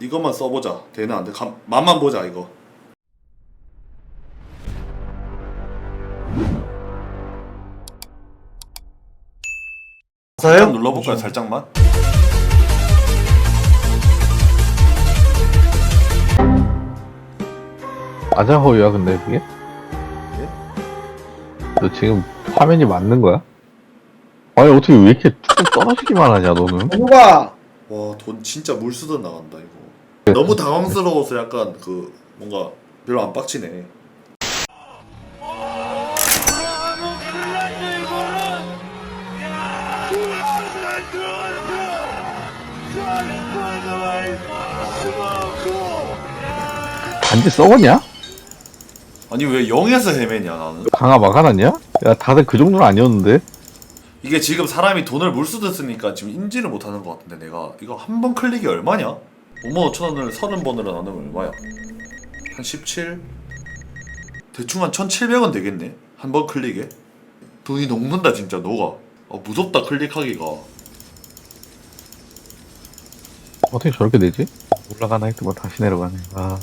이것만 써보자. 되나 안 돼? 감, 맛만 보자 이거. 살짝 눌러볼까요? 살짝만. 허유야 근데 그게? 너 지금 화면이 맞는 거야? 아니 어떻게 왜 이렇게 툭 떨어지기만 하냐 너는? 누가 와 돈 진짜 물 쓰듯 나간다 이거. 너무 당황스러워서 약간 그 뭔가 별로 안 빡치네. 반지 썩었냐? 아니 왜 0에서 헤매냐 나는? 강화 막아놨냐? 야 다들 그 정도는 아니었는데 이게 지금 사람이 돈을 물쓰듯 쓰니까 지금 인지를 못하는 것 같은데 내가 이거 한 번 클릭이 얼마냐? 5만 5천 원을 30번으로 나누면 얼마야? 한 17? 대충 한 1,700원 되겠네? 한 번 클릭에? 돈이 녹는다 진짜 녹아 아 무섭다 클릭하기가 어떻게 저렇게 되지? 올라가나 했더니 다시 내려가네 아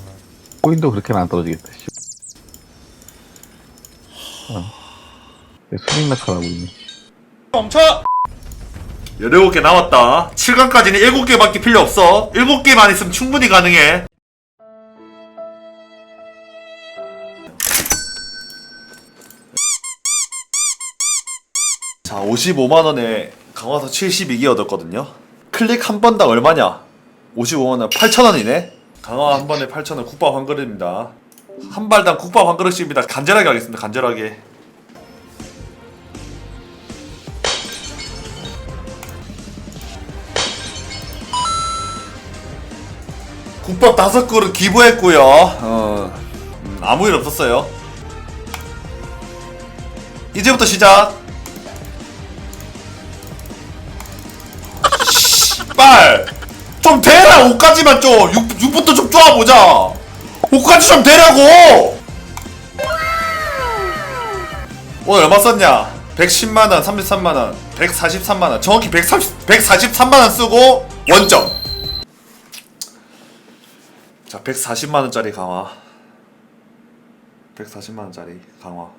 코인도 그렇게는 안 떨어지겠다 씨. 어. 수익 낙하라고 있네 멈춰! 17개 남았다. 7강까지는 7개밖에 필요 없어. 7개만 있으면 충분히 가능해. 자 55만원에 강화서 72개 얻었거든요. 클릭 한 번당 얼마냐? 55만원 8천원이네? 강화 한 번에 8천원 국밥 한 그릇입니다. 한 발당 국밥 한 그릇씩입니다. 간절하게 하겠습니다. 간절하게 국밥 다섯 그릇 기부했고요. 어, 음, 아무 일 없었어요. 이제부터 시작. 씨발, 좀 대라 옷까지만 좀 6, 6부터 좀 쪼아보자. 옷까지 좀 대라고. 오늘 얼마 썼냐? 110만원, 33만원, 143만원, 정확히 130, 143만원 쓰고 원점. 자, 140만 원짜리 강화. 140만 원짜리 강화.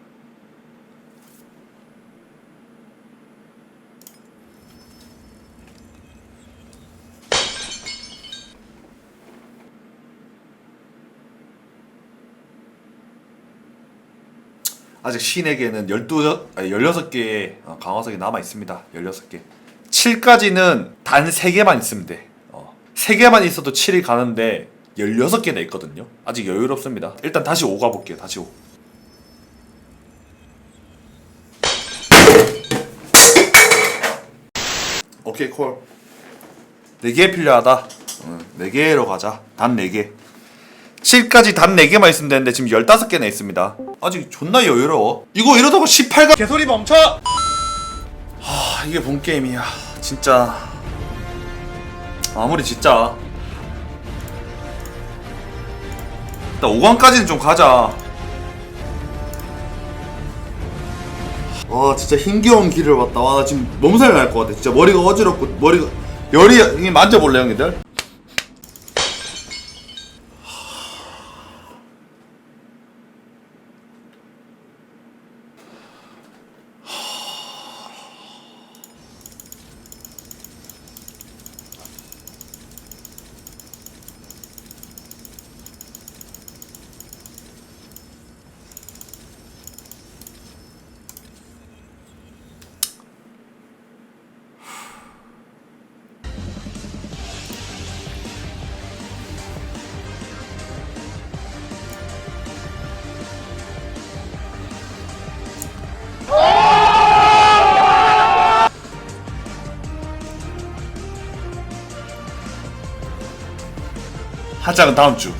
아직 신에게는 12, 아니 16개의 어, 강화석이 남아 있습니다. 16개. 7까지는 단 3개만 있으면 돼. 어. 3개만 있어도 7이 가는데 16개나 있거든요. 아직 여유롭습니다. 일단 다시 5 가볼게요. 다시 5. 오케이 콜. 4개 필요하다. 응, 4개로 가자. 단 4개. 7까지 단 4개만 있으면 되는데 지금 15개나 있습니다. 아직 존나 여유로워. 이거 이러다가 18가 개소리 멈춰! 하, 이게 본 게임이야. 진짜. 아무리 진짜. 일단 5강까지는 좀 가자. 와 진짜 힘겨운 길을 왔다. 와 나 지금 몸살 날 것 같아. 진짜 머리가 어지럽고 머리가 열이 이게 만져볼래 형님들? 하장은 다음 주.